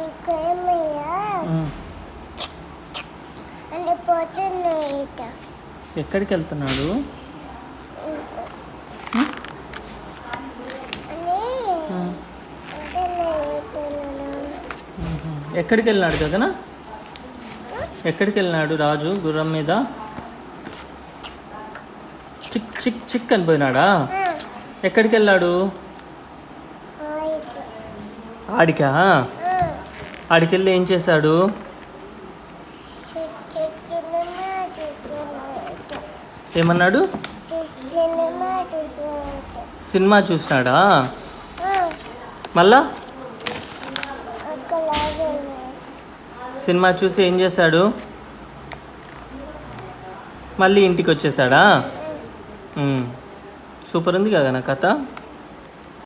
ఇంకేమయ్యా ఉమ్. అంటే ఎక్కడికి వెళ్తున్నాడు. ఎక్కడికి వెళ్ళినాడు కదనా ఎక్కడికి వెళ్ళినాడు రాజు గుర్రం మీద? చిక్ చిక్ చిక్ అని పోయినాడా? ఎక్కడికి వెళ్ళాడు ఆడికా? ఆడికి వెళ్ళి ఏం చేశాడు? ఏమన్నాడు? సినిమా చూసినాడా? మళ్ళా? సినిమా చూసి ఏం చేశాడు? మళ్ళీ ఇంటికి వచ్చేసాడా సూపర్ ఉంది కదా నా కథ?